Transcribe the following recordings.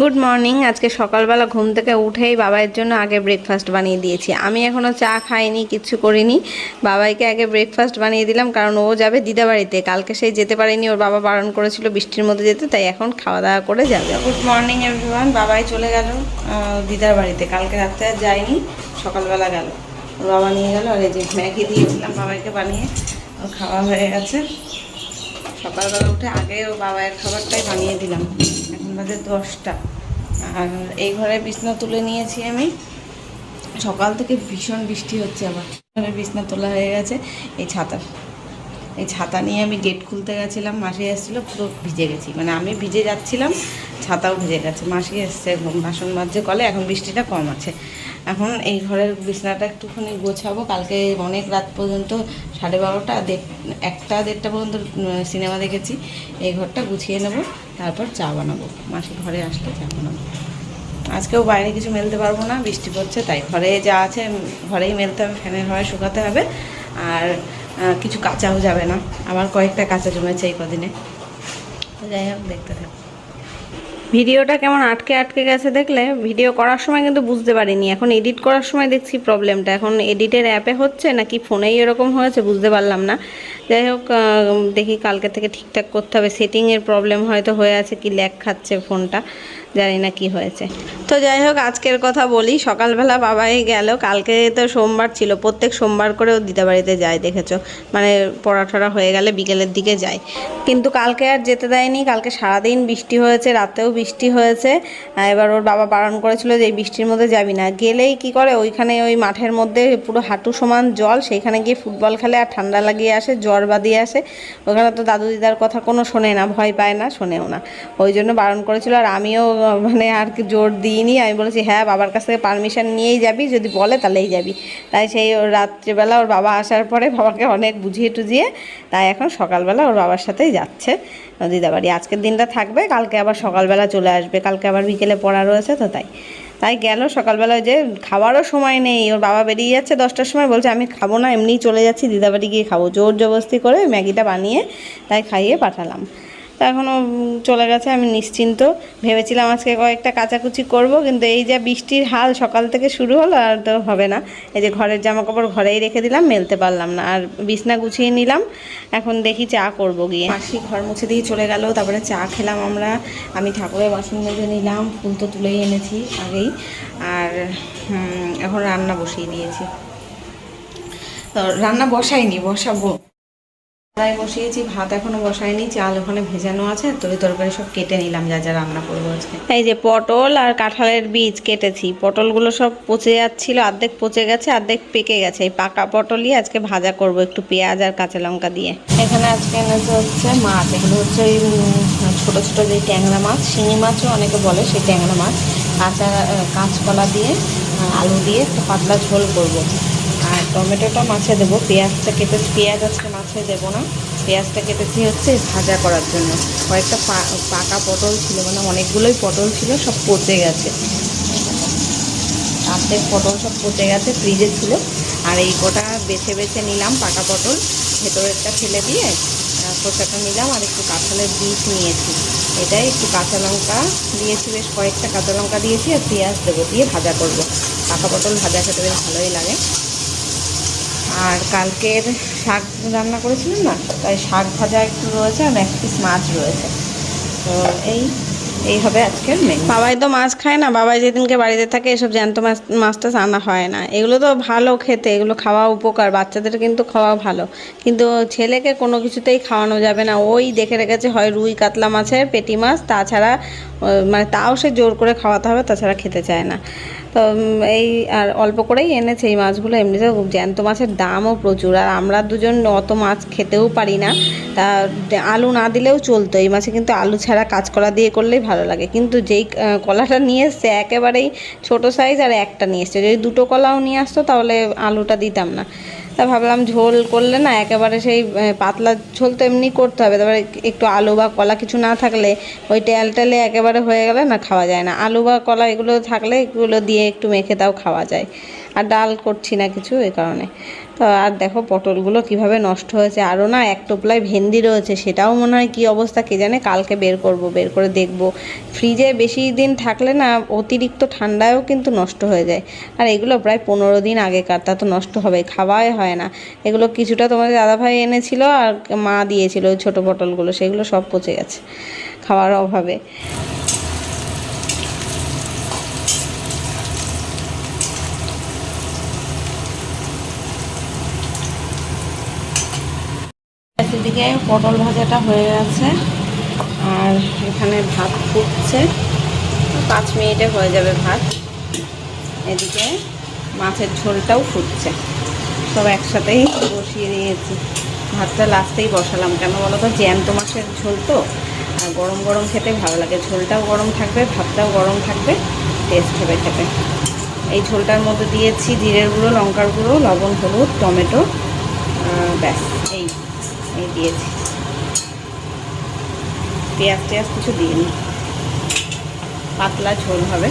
Good morning আজকে সকালবেলা ঘুম থেকে উঠেই বাবাইয়ের জন্য আগে ব্রেকফাস্ট বানিয়ে দিয়েছি। আমি এখনও চা খাইনি কিচ্ছু করিনি। বাবাইকে আগে ব্রেকফাস্ট বানিয়ে দিলাম, কারণ ও যাবে দিদা বাড়িতে কালকে সেই যেতে পারেনি, ওর বাবা বারণ করেছিল বৃষ্টির মধ্যে যেতে, তাই এখন খাওয়া দাওয়া করে যাবে। গুড মর্নিং এভরিওয়ান বাবাই চলে গেল দিদার বাড়িতে। কালকে রাত্রে আর যায়নি, সকালবেলা গেল। ওর বাবা নিয়ে গেল, আর এই যে ম্যাগি দিয়েছিলাম বাবাইকে বানিয়ে। খাওয়া হয়ে গেছে। সকালবেলা উঠে আগে ও বাবায়ের খাবারটাই বানিয়ে দিলাম। এখন বাজে দশটা। আর এই ঘরে বিছনা তুলে নিয়েছি আমি। সকাল থেকে ভীষণ বৃষ্টি হচ্ছে আমার বিছনা তোলা হয়ে গেছে, এই ছাতা। এই ছাতা নিয়ে আমি গেট খুলতে গেছিলাম, মাসি এসেছিল, পুরো ভিজে গেছি। মানে আমি ভিজে যাচ্ছিলাম, ছাতাও ভিজে গেছে। মাসি এসছে বাসন মাজছে কলে, এখন বৃষ্টিটা কম আছে। এখন এই ঘরের বিছনাটা একটুখানি গোছাবো, কালকে অনেক রাত পর্যন্ত, সাড়ে বারোটা একটা দেড়টা পর্যন্ত সিনেমা দেখেছি। এই ঘরটা গুছিয়ে নেব, তারপর চা বানাবো। মাসি ঘরে আসলে চা বানাবো। আজকেও বাইরে কিছু মেলতে পারব না, বৃষ্টি পড়ছে, তাই ঘরে যা আছে, ঘরেই মেলতে হবে, ফ্যানের হাওয়ায় শুকাতে হবে। আর কিছু কাঁচাও যাবে না। আমার কয়েকটা কাঁচা জমেছে এই কদিনে। যাই হোক দেখতে থাকো। ভিডিওটা কেমন আটকে আটকে গেছে দেখলে ভিডিও করার সময় কিন্তু বুঝতে পারিনি। এখন এডিট করার সময় দেখছি প্রবলেমটা এখন এডিটের অ্যাপে হচ্ছে নাকি ফোনেই এরকম হয়েছে বুঝতে পারলাম না। যাই হোক দেখি কালকে থেকে ঠিকঠাক করতে হবে। সেটিংয়ের প্রবলেম হয়তো হয়ে আছে কি ল্যাগ খাচ্ছে ফোনটা জানি না কি হয়েছে। তো যাই হোক আজকের কথা বলি। সকালবেলা বাবাই গেল। কালকে তো সোমবার ছিল। প্রত্যেক সোমবার করেও দিদা বাড়িতে যায়, দেখেছ? মানে পড়াঠরা হয়ে গেলে বিকেলের দিকে যায়। কিন্তু কালকে আর যেতে দেয়নি। কালকে সারাদিন বৃষ্টি হয়েছে, রাতেও বৃষ্টি হয়েছে। এবার ওর বাবা বারণ করেছিল যে বৃষ্টির মধ্যে যাবি না। গেলেই কি করে? ওইখানে ওই মাঠের মধ্যে পুরো হাঁটু সমান জল। সেইখানে গিয়ে ফুটবল খেলে আর ঠান্ডা লাগিয়ে আসে, জ্বর বাঁধিয়ে আসে। ওখানে তো দাদু দিদার কথা কোনো শোনে না, ভয় পায় না, শোনেও না। ওই জন্য বারণ করেছিল। আর আমিও মানে আর কি জোর দিইনি। আমি বলেছি হ্যাঁ বাবার কাছ থেকে পারমিশন নিয়েই যাবি, যদি বলে তাহলেই যাবি। তাই সেই রাত্রিবেলা ওর বাবা আসার পরে বাবাকে অনেক বুঝিয়ে টুজিয়ে তাই এখন সকালবেলা ওর বাবার সাথেই যাচ্ছে দিদাবাড়ি আজকের দিনটা থাকবে, কালকে আবার সকালবেলা চলে আসবে। কালকে আবার বিকেলে পড়া রয়েছে তো তাই। তাই গেল সকালবেলা যে খাওয়ারও সময় নেই। ওর বাবা বেরিয়ে যাচ্ছে দশটার সময়, বলছে, আমি খাব না, এমনিই চলে যাচ্ছি, দিদাবাড়ি গিয়ে খাব। জোর জবস্তি করে ম্যাগিটা বানিয়ে তাই খাইয়ে পাঠালাম। তা এখনও চলে গেছে, আমি নিশ্চিন্ত। ভেবেছিলাম আজকে কয়েকটা কাচাকুচি করব, কিন্তু এই যে বৃষ্টির হাল সকাল থেকে শুরু হলো, আর তো হবে না। এই যে ঘরের জামা কাপড় ঘরেই রেখে দিলাম, মেলতে পারলাম না। আর বিছনা গুছিয়ে নিলাম, এখন দেখি চা করব গিয়ে। মাসি ঘর মুছে দিয়ে চলে গেল, তারপরে চা খেলাম আমরা। আমি ঠাকুরের বাসন মেজে নিলাম, ফুল তো তুলেই এনেছি আগেই। আর এখন রান্না বসিয়ে দিয়েছি। তো, রান্না বসাইনি, বসাবো। কড়াই বসিয়েছি ভাত এখনও বসাইনি চাল ওখানে ভেজানো আছে তরি তরকারি সব কেটে নিলাম যা যা রান্না করব আজকে। এই যে পটল আর কাঁঠালের বীজ কেটেছি পটলগুলো সব পচে যাচ্ছিল অর্ধেক পচে গেছে অর্ধেক পেকে গেছে এই পাকা পটলই আজকে ভাজা করব একটু পেঁয়াজ আর কাঁচা লঙ্কা দিয়ে। এখানে আজকে এনেছে হচ্ছে মাছ এগুলো হচ্ছে ওই ছোট ছোট যে ট্যাংরা মাছ শিঙি মাছও অনেকে বলে সেই ট্যাংরা মাছ কাঁচা কাঁচকলা দিয়ে আলু দিয়ে একটা পাতলা ঝোল করব। আর টমেটোটা মাছে দেবো পেঁয়াজটা কেটে পেঁয়াজ আজকে মাছে দেবো না। পেঁয়াজটা কেটেছি হচ্ছে ভাজা করার জন্য। কয়েকটা পাকা পটল ছিল মানে অনেকগুলোই পটল ছিল, সব পচে গেছে। অর্ধেক পটল সব পচে গেছে, ফ্রিজে ছিল। আর এই কটা বেছে বেছে নিলাম পাকা পটল। ভেতরেরটা ফেলে দিয়ে খোসাটা নিলাম আর একটু কাঁঠালের বীজ নিয়েছি। এটাই একটু কাঁচা লঙ্কা দিয়েছি, বেশ কয়েকটা কাঁচা লঙ্কা দিয়েছি আর পেঁয়াজ দেবো, দিয়ে ভাজা করব। পাকা পটল ভাজা খেতে বেশ ভালোই লাগে। আর কালকের শাক রান্না করেছিলাম না, তাই শাক ভাজা একটু রয়েছে আর এক পিস মাছ রয়েছে। তো এই এই হবে আজকের মেনু বাবাই তো মাছ খায় না, বাবাই যেদিনকে বাড়িতে থাকে এসব জ্যান্ত মাছ মাছ টাছ আনা হয় না। এগুলো তো ভালো খেতে, এগুলো খাওয়া উপকার, বাচ্চাদের কিন্তু খাওয়া ভালো। কিন্তু ছেলেকে কোনো কিছুতেই খাওয়ানো যাবে না। ওই দেখে রেখেছে হয় রুই কাতলা মাছের, পেটি মাছ, তাছাড়া মানে তাও সে জোর করে খাওয়াতে হবে, তাছাড়া খেতে চায় না। তো এই আর অল্প করেই এনেছে এই মাছগুলো, এমনিতে জ্যান্ত মাছের দামও প্রচুর। আর আমরা দুজন অত মাছ খেতেও পারি না। তা আলু না দিলেও চলতো। এই মাছে কিন্তু আলু ছাড়া কাঁচকলা দিয়ে করলেই ভালো লাগে। কিন্তু যেই কলাটা নিয়ে এসছে, একেবারেই ছোটো সাইজ আর একটা নিয়ে এসছে। যদি দুটো কলাও নিয়ে আসতো, তাহলে আলুটা দিতাম না। তা ভাবলাম ঝোল করলে না একেবারে সেই পাতলা ঝোল তো এমনি করতে হবে। তারপরে একটু আলু বা কলা কিছু না থাকলে ওই ট্যাল টেলে একেবারে হয়ে গেলে না খাওয়া যায় না। আলু বা কলা এগুলো থাকলে এগুলো দিয়ে একটু মেখে তাও খাওয়া যায়। আর ডাল করছি না কিছু এই কারণে। তো আর দেখো পটলগুলো কীভাবে নষ্ট হয়েছে। আরও না এক টোপলায় ভেন্দি রয়েছে, সেটাও মনে হয় কী অবস্থা কে জানে? কালকে বের করব, বের করে দেখব। ফ্রিজে বেশি দিন থাকলে না অতিরিক্ত ঠান্ডায়ও কিন্তু নষ্ট হয়ে যায়। আর এগুলো প্রায় পনেরো দিন আগেকার, তা তো নষ্ট হবে খাওয়াই হয় না। এগুলো কিছুটা তোমাদের দাদাভাই এনেছিল আর মা দিয়েছিল ছোটো পটলগুলো, সেগুলো সব পচে গেছে, খাওয়ার অভাবে। এদিকে পটল ভাজাটা হয়ে গেছে। আর এখানে ভাত ফুটছে। পাঁচ মিনিটে হয়ে যাবে ভাত। এদিকে মাছের ঝোলটাও ফুটছে। সব একসাথেই বসিয়ে দিয়েছি। ভাতটা লাস্টেই বসালাম। কেন বলো তো? জ্যান্ত মাছের ঝোল তো। আর গরম গরম খেতে ভালো লাগে। ঝোলটাও গরম থাকবে, ভাতটাও গরম থাকবে টেস্ট হবে খেতে। এই ঝোলটার মধ্যে দিয়েছি জিরের গুঁড়ো, লঙ্কার গুঁড়ো, লবণ, হলুদ, টমেটো ব্যাস। দিয়েছি। পেঁয়াজ টেয়াজ কিছু দিইনি। পাতলা ঝোল হবে।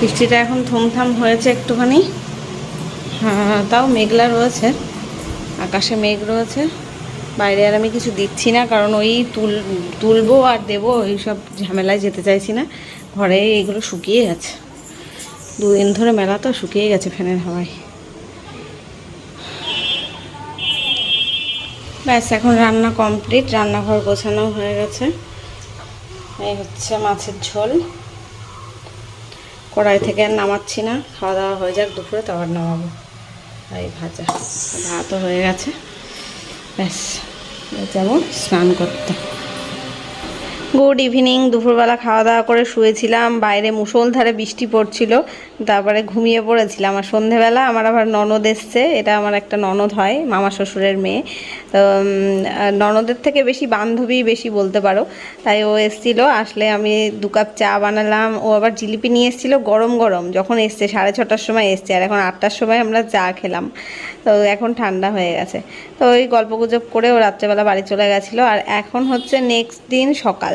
বৃষ্টিটা এখন থমথাম হয়েছে একটুখানি। হ্যাঁ তাও মেঘলা রয়েছে। আকাশে মেঘ রয়েছে। বাইরে আর আমি কিছু দিচ্ছি না, কারণ ওই তুল, তুলবো আর দেবো সব ঝামেলায় যেতে চাইছি না। ঘরে এগুলো শুকিয়ে গেছে। দুদিন ধরে মেলা তো শুকিয়ে গেছে ফ্যানের হাওয়ায়। ব্যাস, এখন রান্না কমপ্লিট। রান্নাঘর গোছানো হয়ে গেছে। এই হচ্ছে মাছের ঝোল। কড়াই থেকে আর নামাচ্ছি না। খাওয়া দাওয়া হয়ে যাক দুপুরে তো আবার নামাবো। এই ভাজা। ভাতও হয়ে গেছে। ব্যাস যাব স্নান করতে। গুড ইভিনিং দুপুরবেলা খাওয়া দাওয়া করে শুয়েছিলাম, বাইরে মুষলধারে বৃষ্টি পড়ছিল, তারপরে ঘুমিয়ে পড়েছিলাম আর সন্ধেবেলা আমার আবার ননদ এসছে, এটা আমার একটা ননদ হয়, মামা শ্বশুরের মেয়ে। তো ননদের থেকে বেশি বান্ধবী বেশি বলতে পারো, তাই ও এসছিল, আসলে আমি দু কাপ চা বানালাম, ও আবার জিলিপি নিয়ে এসেছিল, গরম গরম, যখন এসছে সাড়ে ছটার সময় এসছে, আর এখন আটটার সময় আমরা চা খেলাম। তো, এখন ঠান্ডা হয়ে গেছে। তো, ওই গল্প গুজব করে ও রাত্রেবেলা বাড়ি চলে গেছিল, আর এখন হচ্ছে নেক্সট দিন সকাল।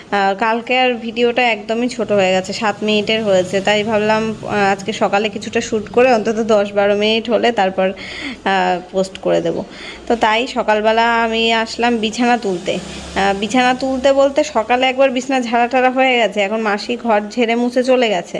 কালকে আর ভিডিওটা একদমই ছোট হয়ে গেছে, সাত মিনিটের হয়েছে। তাই ভাবলাম আজকে সকালে কিছুটা শ্যুট করে অন্তত দশ বারো মিনিট হলে তারপর পোস্ট করে দেব। তো তাই সকালবেলা আমি আসলাম বিছানা তুলতে। বিছানা তুলতে বলতে সকালে একবার বিছানা ঝাড়া টাড়া হয়ে গেছে, এখন মাসি ঘর ঝেড়ে মুছে চলে গেছে।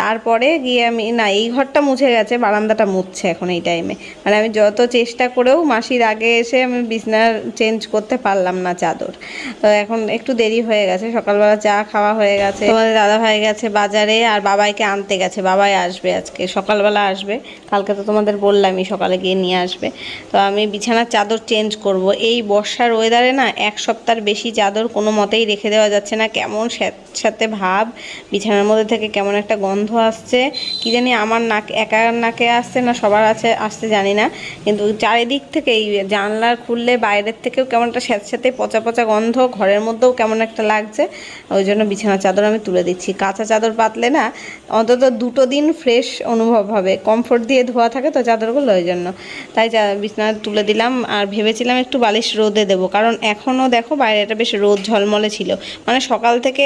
তারপরে গিয়ে আমি, না, এই ঘরটা মুছে গেছে, বারান্দাটা মুছছে এখন এই টাইমে মানে আমি যত চেষ্টা করেও মাসির আগে এসে আমি বিছনা চেঞ্জ করতে পারলাম না চাদর। তো এখন একটু দেরি হয়ে গেছে সকালবেলা চা খাওয়া হয়ে গেছে। তোমাদের দাদা ভাই গেছে বাজারে আর বাবাইকে আনতে গেছে। বাবাই আসবে আজকে, সকালবেলা আসবে। কালকে তো তোমাদের বললামই সকালে গিয়ে নিয়ে আসবে। তো আমি বিছানার চাদর চেঞ্জ করব। এই বর্ষার ওয়েদারে না এক সপ্তাহের বেশি চাদর কোনো মতেই রেখে দেওয়া যাচ্ছে না। কেমন স্যাঁতস্যাঁতে ভাব, বিছানার মধ্যে থেকে কেমন একটা গন্ধ আসছে। কি জানি আমার নাক একা নাকে আসছে না সবার আছে আসতে জানি না। কিন্তু চারিদিক থেকে এই জানলা খুললে বাইরের থেকেও কেমন একটা স্যাঁতস্যাঁতে পচা পচা গন্ধ, ঘরের মধ্যেও কেমন একটা লাগছে। ওই জন্য বিছানার চাদর আমি তুলে দিচ্ছি। কাঁচা চাদর পাতলে না, অন্তত দুটো দিন ফ্রেশ অনুভব হবে। কমফোর্ট দিয়ে ধোয়া থাকে তো চাদরগুলো, ওই জন্য। তাই বিছানা তুলে দিলাম। আর ভেবেছিলাম একটু বালিশ রোদে দেবো। কারণ এখনও দেখো বাইরেটা বেশ রোদ ঝলমলে ছিল। মানে সকাল থেকে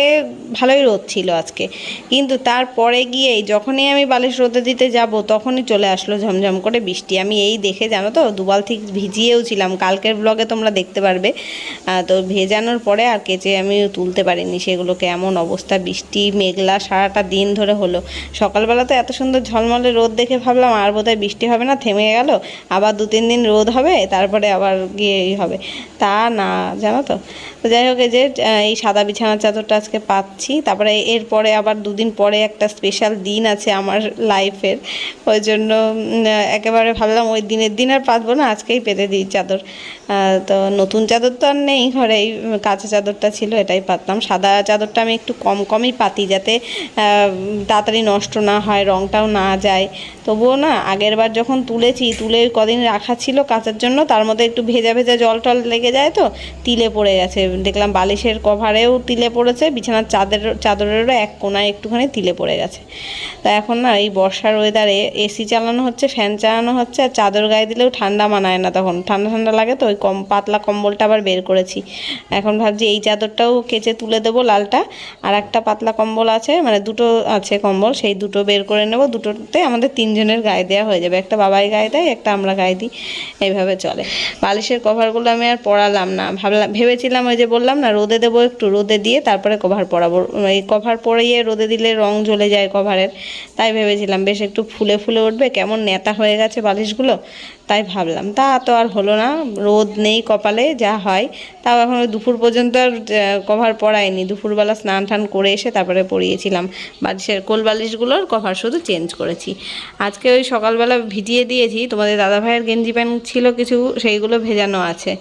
ভালোই রোদ ছিল আজকে। কিন্তু তারপরে গিয়েই যখনই আমি বালিশ রোদে দিতে যাব, তখনই চলে আসলো ঝমঝম করে বৃষ্টি। আমি এই দেখে, জানো তো, দুবাল ঠিক ভিজিয়েও ছিলাম। কালকের ব্লগে তোমরা দেখতে পারবে। তো ভেজানোর পরে আর কেচে আমি তুলতে পারিনি সেগুলো কেমন অবস্থা, বৃষ্টি, মেঘলা, সারাটা দিন ধরে হলো। সকালবেলা তো এত সুন্দর ঝলমলে রোদ দেখে ভাবলাম আর বোধহয় বৃষ্টি হবে না, থেমে গেল, আবার দু তিন দিন রোদ হবে, তারপরে আবার গিয়ে এই হবে। তা না, জানো তো? তো যাই হোক যে এই সাদা বিছানার চাদরটা আজকে পাচ্ছি, তারপরে এরপরে আবার দুদিন পরে একটা স্পেশাল দিন আছে আমার লাইফের ওই জন্য একেবারে ভাবলাম ওই দিনের দিন আর পাতবো না, আজকেই পেতে দিই চাদর। তো নতুন চাদর তো আর নেই ঘরে এই কাঁচা চাদরটা ছিল, এটাই পাতলাম সাদা চাদরটা আমি একটু কম কমই পাতি যাতে তাড়াতাড়ি নষ্ট না হয় রঙটাও না যায়। তবুও না, আগের বার যখন তুলেছি, তুলে কদিন রাখা ছিল কাচার জন্য, তার মধ্যে একটু ভেজা ভেজা জল টল লেগে যায় তো, তিলে পড়ে গেছে। দেখলাম বালিশের কভারেও তিলে পড়েছে, বিছানার চাদর, চাদরেরও এক কোনায় একটুখানি তিলে পড়ে গেছে। তা এখন না, এই বর্ষার ওয়েদারে এসি চালানো হচ্ছে ফ্যান চালানো হচ্ছে, আর চাদর গায়ে দিলেও ঠান্ডা মানায় না তখন। ঠান্ডা ঠান্ডা লাগে তো, ওই কম, পাতলা কম্বলটা আবার বের করেছি। এখন ভাবছি এই চাদরটাও কেচে তুলে দেবো লালটা। আর একটা পাতলা কম্বল আছে মানে দুটো আছে কম্বল, সেই দুটো বের করে নেব। দুটোতে আমাদের তিনজনের গায়ে দেওয়া হয়ে যাবে। একটা বাবাই গায়ে দেয়, একটা আমরা গায়ে দিই। এইভাবে চলে। বালিশের কভারগুলো আমি আর পরালাম না। ভাবলাম ভেবেছিলাম ওই যে বললাম না, রোদে দেবো একটু, রোদে দিয়ে তারপরে কভার পরাবো। এই কভার পরিয়ে রোদে দিলে রং জ্বলে যায় কভারের তাই ভেবেছিলাম, বেশ একটু ফুলে ফুলে উঠবে। কেমন নেতা হয়ে গেছে বালিশগুলো। তাই ভাবলাম, তা তো আর হলো না, রোদ নেই কপালে, যা হয়। তাও এখন দুপুর পর্যন্ত আর কভার পরাইনি দুপুরবেলা স্নান টান করে এসে তারপরে পরিয়েছিলাম বালিশের কোল বালিশগুলোর কভার শুধু চেঞ্জ করেছি। আজকে ওই সকালবেলা ভিজিয়ে দিয়েছি। তোমাদের দাদা ভাইয়ের গেঞ্জি প্যান্ট ছিল কিছু, সেইগুলো ভেজানো আছে।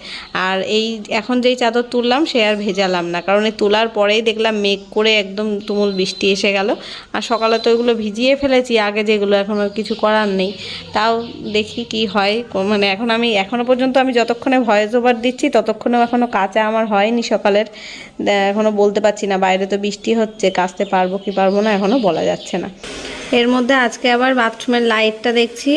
আর এই এখন যেই চাদর তুললাম, সে আর ভেজালাম না। কারণ এই তোলার পরেই দেখলাম মেঘ করে একদম তুমুল বৃষ্টি এসে গেল। আর সকালে তো ওইগুলো ভিজিয়ে ফেলেছি, আগে যেগুলো এখন আর কিছু করার নেই। তাও দেখি কি হয়। কো- মানে এখন আমি, এখনও পর্যন্ত আমি যতক্ষণে ভয়েস ওভার দিচ্ছি, ততক্ষণেও এখনও কাঁচা আমার হয়নি সকালের। এখনও এখনও বলতে পারছি না, বাইরে তো বৃষ্টি হচ্ছে, কাচতে পারব কি পারব না, এখনও বলা যাচ্ছে না। এর মধ্যে আজকে আবার বাথরুমের লাইটটা দেখছি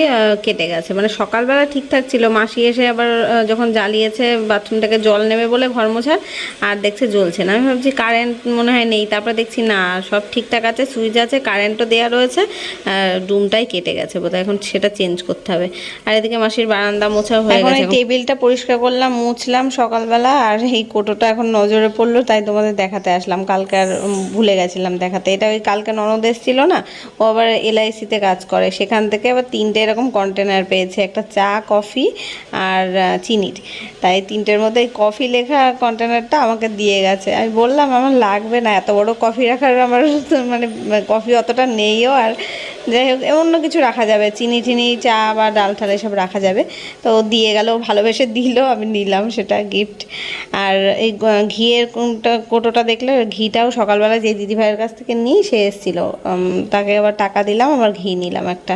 কেটে গেছে। মানে সকালবেলা ঠিকঠাক ছিল। মাসি এসে আবার যখন জ্বালিয়েছে বাথরুমটাকে জল নেবে বলে ঘর মোছার আর দেখছে জ্বলছে না। আমি ভাবছি কারেন্ট মনে হয় নেই। তারপরে দেখছি না সব ঠিকঠাক আছে সুইচ আছে কারেন্টও দেওয়া রয়েছে। রুমটাই কেটে গেছে বোধহয়। এখন সেটা চেঞ্জ করতে হবে। আর এদিকে মাসির বারান্দা মোছা হয়ে গেছে। টেবিলটা পরিষ্কার করলাম মুছলাম সকালবেলা আর এই কোটোটা এখন নজরে পড়ল তাই তোমাদের দেখাতে আসলাম। কালকে আর ভুলে গেছিলাম দেখাতে। এটা ওই কালকে ননদ এসেছিল না ও আবার এলআইসিতে কাজ করে। সেখান থেকে আবার তিনটে এরকম কন্টেনার পেয়েছে, একটা চা, কফি আর চিনির তাই তিনটের মধ্যে কফি লেখা কন্টেনারটা আমাকে দিয়ে গেছে। আমি বললাম, আমার লাগবে না, এত বড় কফি রাখার আমার মানে কফি অতটা নেইও আর যাই হোক অন্য কিছু রাখা যাবে। চিনি টিনি, চা বা ডাল ঠাল এসব রাখা যাবে। তো দিয়ে গেল, ভালোবেসে দিল, আমি নিলাম সেটা গিফট আর এই ঘিয়ের কোনটা, কোটোটা দেখলে, ঘিটাও সকালবেলা যে দিদিভাইয়ের কাছ থেকে নিই সে এসেছিল। তাকে আবার টাকা দিলাম, আবার ঘি নিলাম একটা।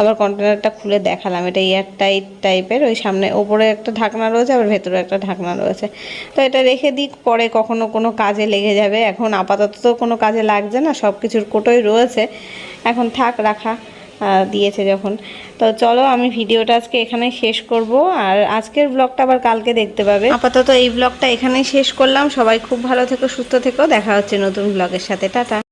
আবার কন্টেনারটা খুলে দেখালাম। এটা এয়ার টাইট টাইপের ওই সামনে ওপরে একটা ঢাকনা রয়েছে, আবার ভেতরে একটা ঢাকনা রয়েছে। তো এটা রেখে দিই পরে কখনো কোনো কাজে লেগে যাবে। এখন আপাতত তো কোনো কাজে লাগছে না সব কিছুর কোটোই রয়েছে। এখন থাক, রাখা দিয়েছে যখন। তো চলো, আমি ভিডিওটা আজকে এখানে শেষ করব। আর আজকের ব্লগটা আবার কালকে দেখতে পাবে। আপাতত এই ব্লগটা এখানেই শেষ করলাম। সবাই খুব ভালো থেকো, সুস্থ থেকো। দেখা হচ্ছে নতুন ব্লগের সাথে। টাটা।